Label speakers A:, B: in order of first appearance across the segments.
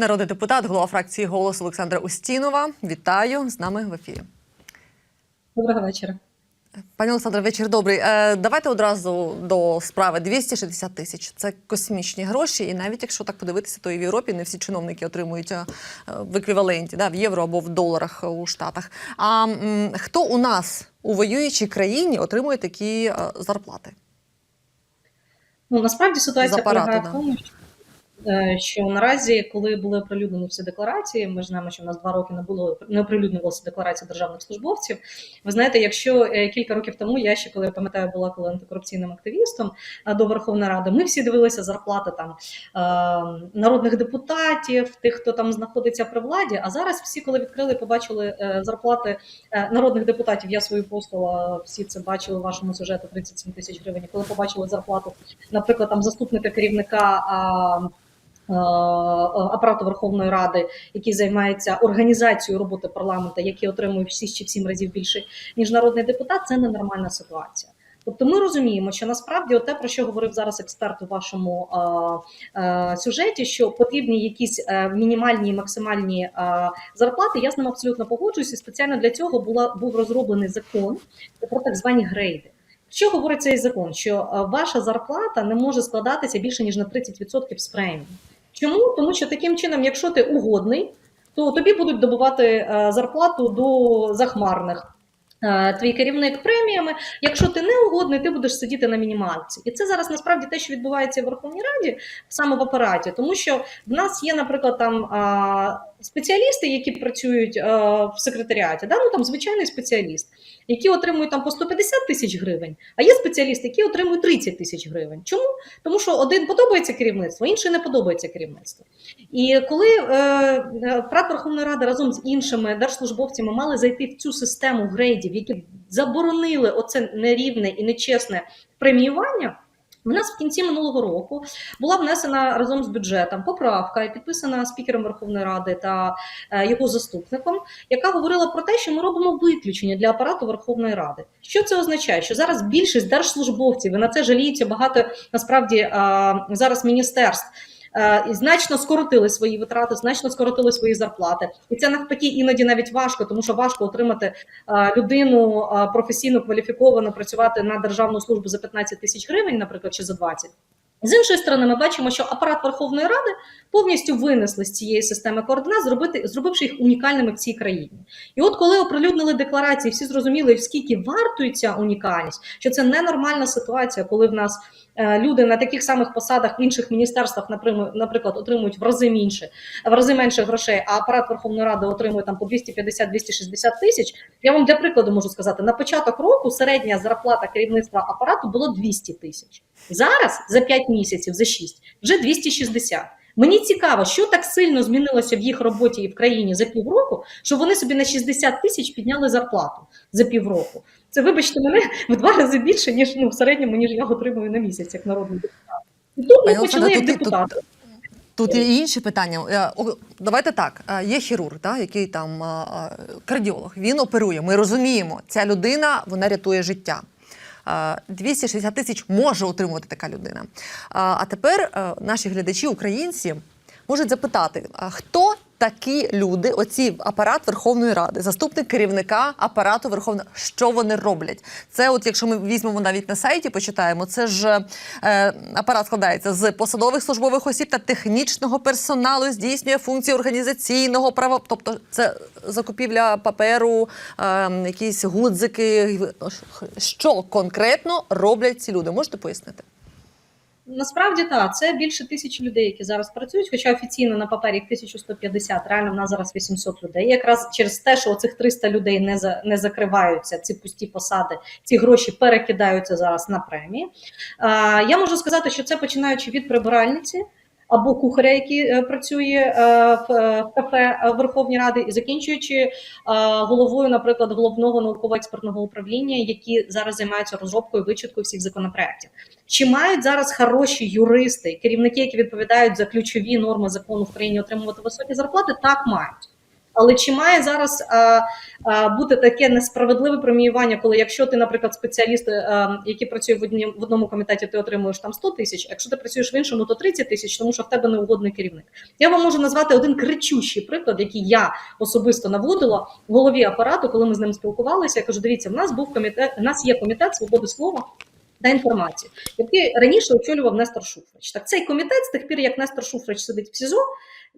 A: Народний депутат, голова фракції голос Олександра Устінова. Вітаю з нами в ефірі.
B: Доброго вечора.
A: Пані Олександре, вечір добрий. Е, давайте одразу до справи 260 тисяч. Це космічні гроші. І навіть якщо так подивитися, то і в Європі не всі чиновники отримують е, в еквіваленті да, в євро або в доларах у Штатах. А хто у нас у воюючій країні отримує такі е, зарплати?
B: Ну насправді ситуація полягає в тому, що, е, що наразі, коли були оприлюднені всі декларації, ми знаємо, що в нас два роки не було не оприлюднювалися декларації державних службовців. Ви знаєте, якщо е, кілька років тому я ще коли я пам'ятаю, була коли антикорупційним активістом е, до Верховної Ради, ми всі дивилися зарплати там е, народних депутатів, тих, хто там знаходиться при владі. А зараз всі, коли відкрили, побачили е, зарплати е, народних депутатів. Я свою постала, всі це бачили в вашому сюжету 37 тисяч гривень. Коли побачили зарплату, наприклад, там заступника керівника. Е, апарату Верховної Ради, який займається організацією роботи парламенту, який отримує в 6 чи в 7 разів більше ніж народний депутат, це ненормальна ситуація. Тобто ми розуміємо, що насправді те, про що говорив зараз експерт у вашому е, е, сюжеті, що потрібні якісь е, мінімальні і максимальні е, зарплати, я з ним абсолютно погоджуюся. Спеціально для цього була був розроблений закон про так звані грейди. Що говорить цей закон? Що е, ваша зарплата не може складатися більше ніж на 30% з премії. Чому? Тому що таким чином, якщо ти угодний, то тобі будуть добувати е, зарплату до захмарних. Е, Твій керівник преміями. Якщо ти не угодний, ти будеш сидіти на мінімалці. І це зараз насправді те, що відбувається в Верховній Раді, саме в апараті, тому що в нас є, наприклад, там спеціалісти, які працюють а, в секретаріаті, да? ну там звичайний спеціаліст, які отримують там по 150 тисяч гривень, а є спеціалісти, які отримують 30 тисяч гривень. Чому? Тому що один подобається керівництво, інший не подобається керівництво. І коли е, Апарат Верховної Ради разом з іншими держслужбовцями мали зайти в цю систему грейдів, які заборонили оце нерівне і нечесне преміювання. У нас в кінці минулого року була внесена разом з бюджетом поправка, і підписана спікером Верховної Ради та е, його заступником, яка говорила про те, що ми робимо виключення для апарату Верховної Ради. Що це означає? Що зараз більшість держслужбовців і на це жаліються багато насправді зараз міністерств. Е, і Значно скоротили свої витрати, значно скоротили свої зарплати, і це навпаки іноді навіть важко, тому що важко отримати е, людину е, професійно кваліфіковану працювати на державну службу за 15 тисяч гривень, наприклад, чи за 20. З іншої сторони, ми бачимо, що апарат Верховної Ради повністю винесли з цієї системи координат, зробити, зробивши їх унікальними в цій країні. І от коли оприлюднили декларації, всі зрозуміли, скільки вартує ця унікальність, що це ненормальна ситуація, коли в нас е, люди на таких самих посадах в інших міністерствах, наприклад, отримують в рази менше, в рази менше грошей, а апарат Верховної Ради отримує там по 250-260 тисяч. Я вам для прикладу можу сказати, на початок року середня зарплата керівництва апарату було 200 тисяч. Зараз за 5 місяців, за 6, вже 260. Мені цікаво, що так сильно змінилося в їх роботі і в країні за півроку, що вони собі на 60 тисяч підняли зарплату за півроку. Це, вибачте, мене в два рази більше, ніж ну, в середньому, ніж я отримую на місяць як народний депутат. І тут ми почали як депутати.
A: Тут є інші питання. Е, Давайте так. Е, Є хірург, да, який там кардіолог. Він оперує. Ми розуміємо, ця людина вона рятує життя. Е, 260 тисяч може отримувати така людина. А а тепер е, наші глядачі, українці, можуть запитати: хто такі люди, оці апарат Верховної Ради, заступник керівника апарату Верховної що вони роблять? Це, от якщо ми візьмемо навіть на сайті, почитаємо, це ж е, апарат складається з посадових службових осіб та технічного персоналу, здійснює функції організаційного права, тобто це закупівля паперу, е, якісь гудзики. Що конкретно роблять ці люди? Можете пояснити?
B: Насправді так, це більше тисячі людей, які зараз працюють, хоча офіційно на папері їх 1150, реально в нас зараз 800 людей. Якраз через те, що оцих 300 людей не за не закриваються, ці пусті посади, ці гроші перекидаються зараз на премії. А, я можу сказати, що це починаючи від прибиральниці. Або кухаря, який е, працює е, в, е, в кафе Верховній Ради, і закінчуючи головою, наприклад, головного науково-експертного управління, які зараз займаються розробкою вичіткою всіх законопроєктів. Чи мають зараз хороші юристи, керівники, які відповідають за ключові норми закону в країні, отримувати високі зарплати? Так мають. Але чи має зараз а, а, бути таке несправедливе преміювання, коли якщо ти, наприклад, спеціаліст, а, який працює в одній в одному комітеті, ти отримуєш там 100 тисяч, а якщо ти працюєш в іншому, то 30 тисяч, тому що в тебе неугодний керівник. Я вам можу назвати один кричущий приклад, який я особисто наводила в голові апарату, коли ми з ним спілкувалися. Я кажу: дивіться, в нас був комітет, у нас є комітет свободи слова. Та інформації, який раніше очолював Нестор Шуфрич. Так цей комітет з тих пір, як Нестор Шуфрич сидить в СІЗО,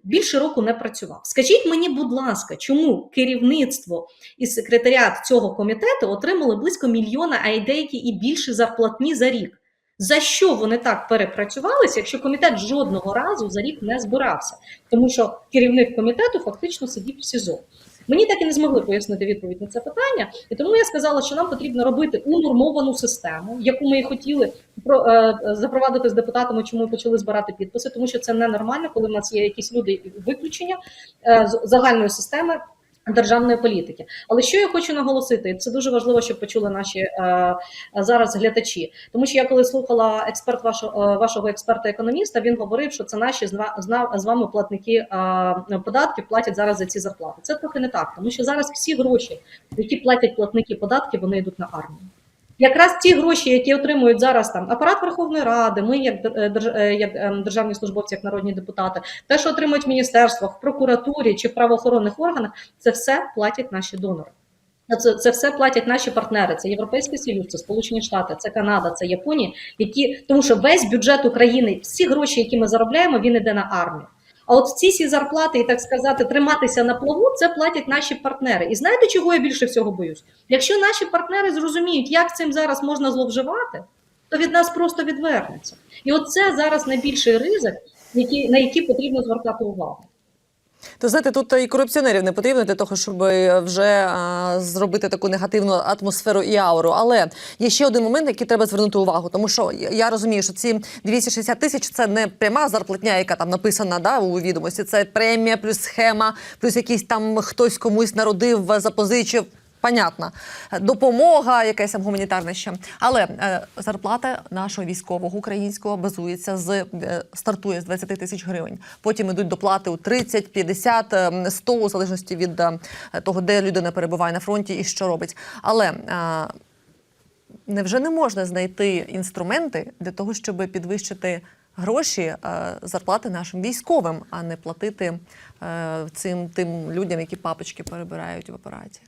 B: більше року не працював. Скажіть мені, будь ласка, чому керівництво і секретаріат цього комітету отримали близько мільйона, а й деякі і більше зарплатні за рік? За що вони так перепрацювалися, якщо комітет жодного разу за рік не збирався? Тому що керівник комітету фактично сидів в СІЗО. Мені так і не змогли пояснити відповідь на це питання, і тому я сказала, що нам потрібно робити унормовану систему, яку ми і хотіли е, запровадити з депутатами, чому ми почали збирати підписи, тому що це ненормально, коли в нас є якісь люди виключення е, з загальної системи. Державної політики, але що я хочу наголосити, і це дуже важливо, щоб почули наші е, зараз глядачі. Тому що я коли слухала експерт вашого е, вашого експерта-економіста, він говорив, що це наші з вами платники е, податків платять зараз за ці зарплати. Це трохи не так, тому що зараз всі гроші, які платять платники податків, вони йдуть на армію. Якраз ті гроші, які отримують зараз там апарат Верховної Ради, ми як держ- е, як ем, державні службовці, як народні депутати, те, що отримують в міністерствах, в прокуратурі чи в правоохоронних органах, це все платять наші донори. Це, це все платять наші партнери. Це Європейський Союз, це Сполучені Штати, це Канада, це Японія, які тому що весь бюджет України, всі гроші, які ми заробляємо, він іде на армію. А от ці всі зарплати, і так сказати, триматися на плаву, це платять наші партнери. І знаєте, чого я більше всього боюсь? Якщо наші партнери зрозуміють, як цим зараз можна зловживати, то від нас просто відвернеться. І от це зараз найбільший ризик, на який потрібно звертати увагу.
A: То знаєте, тут і корупціонерів не потрібно для того, щоб вже а, зробити таку негативну атмосферу і ауру. Але є ще один момент, який треба звернути увагу, тому що я розумію, що ці 260 тисяч це не пряма зарплатня, яка там написана да, у відомості. Це премія, плюс схема, плюс якийсь там хтось комусь народив, запозичив. Понятно, допомога, якась там гуманітарна ще. Але е, зарплата нашого військового українського базується з е, стартує з 20 тисяч гривень. Потім ідуть доплати у 30, 50, е, 100, у залежності від е, того, де людина перебуває на фронті і що робить. Але невже не можна знайти інструменти для того, щоб підвищити гроші зарплати нашим військовим, а не платити цим тим людям, які папочки перебирають в апараті?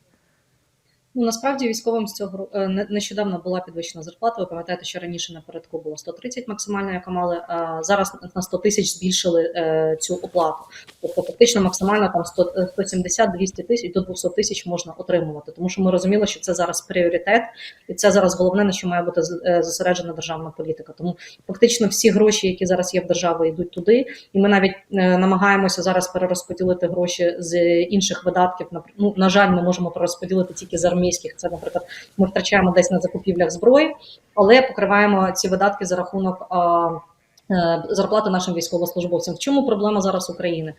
B: Ну насправді військовим з цього е, не- нещодавно була підвищена зарплата. Ви пам'ятаєте, що раніше напередку було 130 максимально, яка мали а зараз на 100 тисяч збільшили е, цю оплату. Тобто фактично максимально там 100, е, 170 200 тисяч до 200 тисяч можна отримувати. Тому що ми розуміли, що це зараз пріоритет, і це зараз головне на що має бути зосереджена державна політика. Тому фактично всі гроші, які зараз є в державі, йдуть туди. І ми навіть намагаємося зараз перерозподілити гроші з інших видатків. Ну, на жаль, ми можемо перерозподілити тільки з армійських. Це, наприклад, ми втрачаємо десь на закупівлях зброї, але покриваємо ці видатки за рахунок. е, Зарплати нашим військовослужбовцям. В чому проблема зараз України?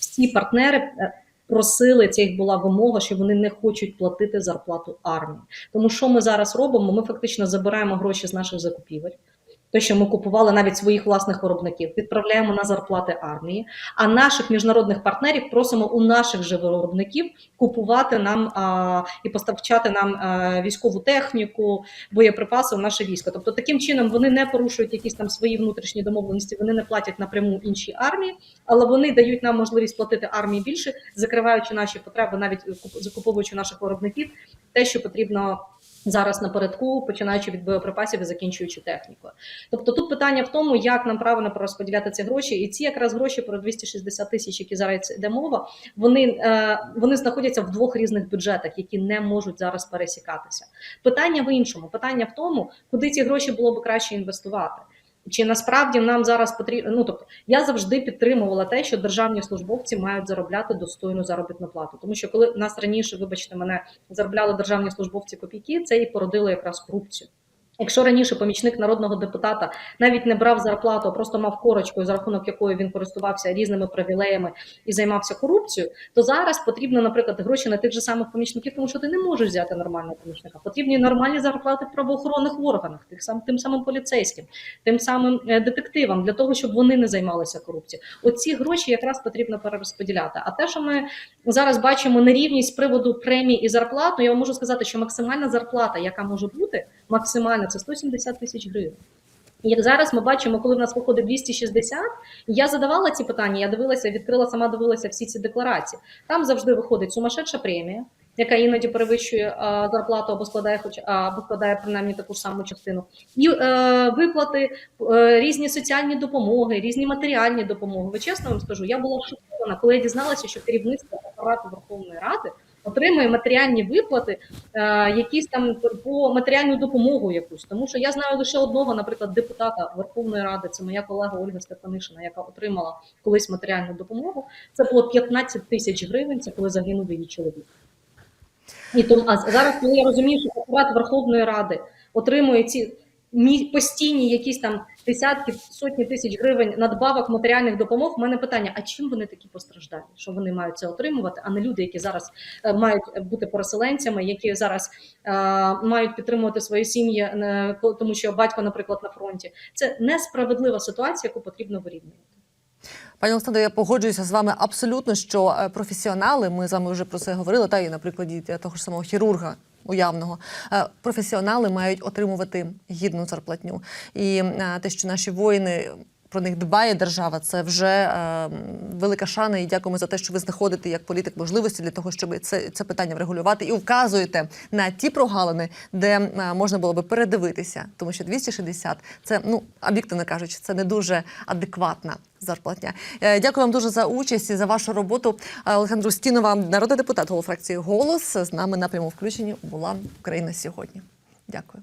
B: Всі партнери е, просили, це їх була вимога, що вони не хочуть платити зарплату армії. Тому що ми зараз робимо? Ми фактично забираємо гроші з наших закупівель. Те, що ми купували навіть своїх власних виробників, відправляємо на зарплати армії. А наших міжнародних партнерів просимо у наших же виробників купувати нам а, і поставчати нам а, військову техніку, боєприпаси в наше військо. Тобто, таким чином вони не порушують якісь там свої внутрішні домовленості, вони не платять напряму іншій армії, але вони дають нам можливість платити армії більше, закриваючи наші потреби, навіть куп- закуповуючи наших виробників, те, що потрібно. Зараз напередку, починаючи від боєприпасів і закінчуючи технікою. Тобто тут питання в тому, як нам правильно розподіляти ці гроші, і ці якраз гроші про 260 тисяч, які зараз йде мова, вони, е, вони знаходяться в двох різних бюджетах, які не можуть зараз пересікатися. Питання в іншому, питання в тому, куди ці гроші було б краще інвестувати. Чи насправді нам зараз потрібно? Ну тобто я завжди підтримувала те, що державні службовці мають заробляти достойну заробітну плату. Тому що коли нас раніше, вибачте, мене заробляли державні службовці копійки, це і породило якраз корупцію. Якщо раніше помічник народного депутата навіть не брав зарплату, а просто мав корочку, за рахунок якої він користувався різними привілеями і займався корупцією, то зараз потрібно, наприклад, гроші на тих же самих помічників, тому що ти не можеш взяти нормального помічника. Потрібні нормальні зарплати в правоохоронних органах, тих сам тим самим поліцейським, тим самим е, детективам, для того, щоб вони не займалися корупцією. Оці гроші якраз потрібно перерозподіляти. А те, що ми зараз бачимо нерівність з приводу премій і зарплат, ну я вам можу сказати, що максимальна зарплата, яка може бути, максимальна це 170 тисяч гривень. Як зараз ми бачимо, коли в нас виходить 260, я задавала ці питання, я дивилася, відкрила сама дивилася всі ці декларації. Там завжди виходить сумасшедша премія, яка іноді перевищує а, зарплату або складає, хоч або складає принаймні таку ж саму частину. І е, виплати, е, різні соціальні допомоги, різні матеріальні допомоги. Ви чесно вам скажу, я була шокована, коли я дізналася, що керівництво апарату Верховної Ради отримує матеріальні виплати, е, якісь там по матеріальну допомогу якусь. Тому що я знаю лише одного, наприклад, депутата Верховної Ради, це моя колега Ольга Стефанишина, яка отримала колись матеріальну допомогу. Це було 15 тисяч гривень. Це коли загинув її чоловік. І тому а зараз, коли я розумію, що апарат Верховної Ради отримує ці постійні якісь там десятки, сотні тисяч гривень надбавок матеріальних допомог. У мене питання: а чим вони такі постраждалі? Що вони мають це отримувати, а не люди, які зараз е, мають бути переселенцями, які зараз е, мають підтримувати свої сім'ї, е, тому що батько, наприклад, на фронті. Це несправедлива ситуація, яку потрібно вирівнювати.
A: Пані Олександро, я погоджуюся з вами абсолютно, що е, професіонали, ми з вами вже про це говорили, та і на прикладі е, того ж самого хірурга. Уявного. Е, професіонали мають отримувати гідну зарплатню, і е, те, що наші воїни про них дбає держава, це вже е, велика шана. І дякуємо за те, що ви знаходите як політик можливості для того, щоб це, це питання врегулювати і вказуєте на ті прогалини, де е, можна було би передивитися, тому що 260 – це ну об'єктивно кажучи, це не дуже адекватна зарплатня. Е, Дякую вам дуже за участь і за вашу роботу. Олександру Стінова, народний депутат голова фракції Голос з нами на прямому включенні була Україна сьогодні. Дякую.